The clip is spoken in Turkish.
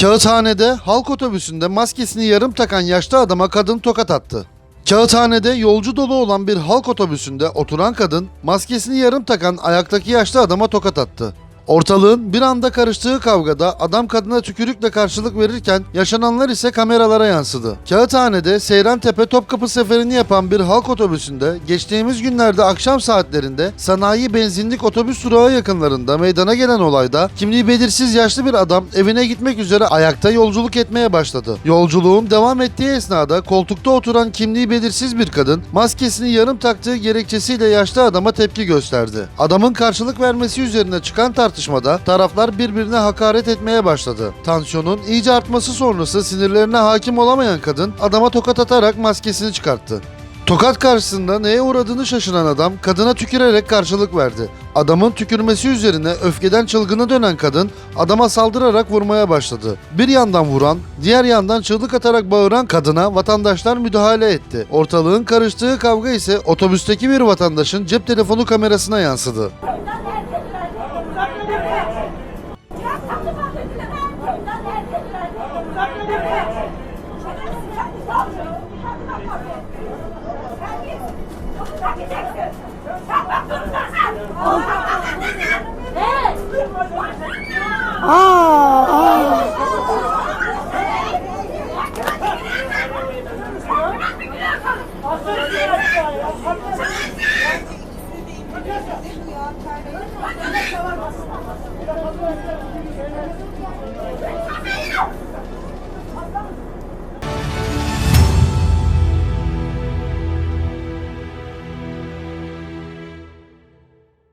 Kağıthanede halk otobüsünde maskesini yarım takan yaşlı adama kadın tokat attı. Kağıthanede yolcu dolu olan bir halk otobüsünde oturan kadın maskesini yarım takan ayaktaki yaşlı adama tokat attı. Ortalığın bir anda karıştığı kavgada adam kadına tükürükle karşılık verirken yaşananlar ise kameralara yansıdı. Kağıthane'de Seyrantepe Topkapı seferini yapan bir halk otobüsünde geçtiğimiz günlerde akşam saatlerinde sanayi benzinlik otobüs durağı yakınlarında meydana gelen olayda kimliği belirsiz yaşlı bir adam evine gitmek üzere ayakta yolculuk etmeye başladı. Yolculuğun devam ettiği esnada koltukta oturan kimliği belirsiz bir kadın maskesini yarım taktığı gerekçesiyle yaşlı adama tepki gösterdi. Adamın karşılık vermesi üzerine çıkan tartışmada taraflar birbirine hakaret etmeye başladı. Tansiyonun iyice artması sonrası sinirlerine hakim olamayan kadın adama tokat atarak maskesini çıkarttı. Tokat karşısında neye uğradığını şaşıran adam kadına tükürerek karşılık verdi. Adamın tükürmesi üzerine öfkeden çılgına dönen kadın adama saldırarak vurmaya başladı. Bir yandan vuran, diğer yandan çığlık atarak bağıran kadına vatandaşlar müdahale etti. Ortalığın karıştığı kavga ise otobüsteki bir vatandaşın cep telefonu kamerasına yansıdı. Aa